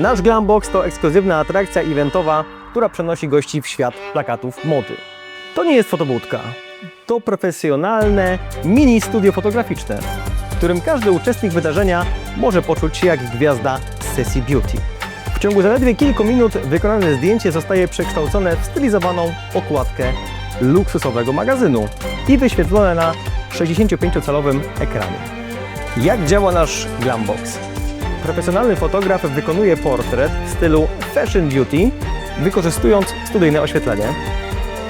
Nasz Glambox to ekskluzywna atrakcja eventowa, która przenosi gości w świat plakatów mody. To nie jest fotobudka. To profesjonalne mini studio fotograficzne, w którym każdy uczestnik wydarzenia może poczuć się jak gwiazda z sesji beauty. W ciągu zaledwie kilku minut wykonane zdjęcie zostaje przekształcone w stylizowaną okładkę luksusowego magazynu i wyświetlone na 65-calowym ekranie. Jak działa nasz Glambox? Profesjonalny fotograf wykonuje portret w stylu fashion beauty, wykorzystując studyjne oświetlenie.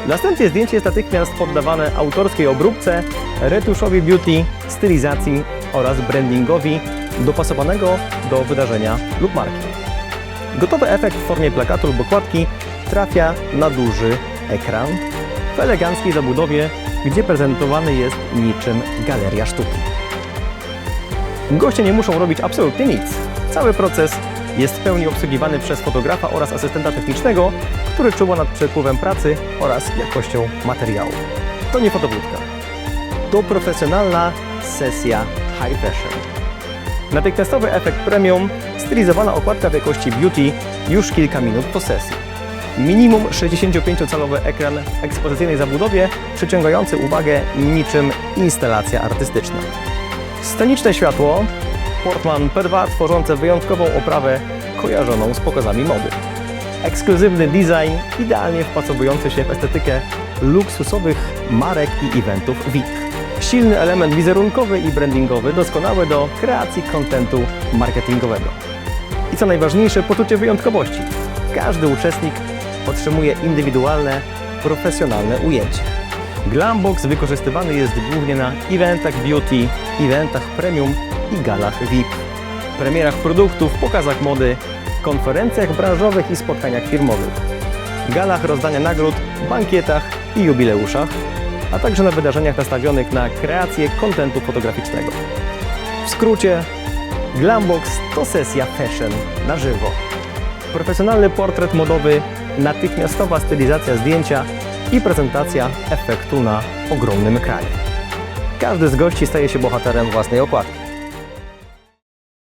Następnie zdjęcie jest natychmiast poddawane autorskiej obróbce, retuszowi beauty, stylizacji oraz brandingowi dopasowanego do wydarzenia lub marki. Gotowy efekt w formie plakatu lub okładki trafia na duży ekran w eleganckiej zabudowie, gdzie prezentowany jest niczym galeria sztuki. Goście nie muszą robić absolutnie nic. Cały proces jest w pełni obsługiwany przez fotografa oraz asystenta technicznego, który czuwa nad przepływem pracy oraz jakością materiału. To nie fotobudka. To profesjonalna sesja high fashion. Natychmiastowy efekt premium, stylizowana okładka w jakości beauty już kilka minut po sesji. Minimum 65-calowy ekran w ekspozycyjnej zabudowie, przyciągający uwagę niczym instalacja artystyczna. Sceniczne światło, Portman P2 tworzące wyjątkową oprawę kojarzoną z pokazami mody. Ekskluzywny design, idealnie wpasowujący się w estetykę luksusowych marek i eventów VIP. Silny element wizerunkowy i brandingowy, doskonały do kreacji kontentu marketingowego. I co najważniejsze, poczucie wyjątkowości. Każdy uczestnik otrzymuje indywidualne, profesjonalne ujęcie. Glambox wykorzystywany jest głównie na eventach beauty, eventach premium i galach VIP, premierach produktów, pokazach mody, konferencjach branżowych i spotkaniach firmowych, galach rozdania nagród, bankietach i jubileuszach, a także na wydarzeniach nastawionych na kreację kontentu fotograficznego. W skrócie, Glambox to sesja fashion na żywo. Profesjonalny portret modowy, natychmiastowa stylizacja zdjęcia i prezentacja efektu na ogromnym ekranie. Każdy z gości staje się bohaterem własnej okładki.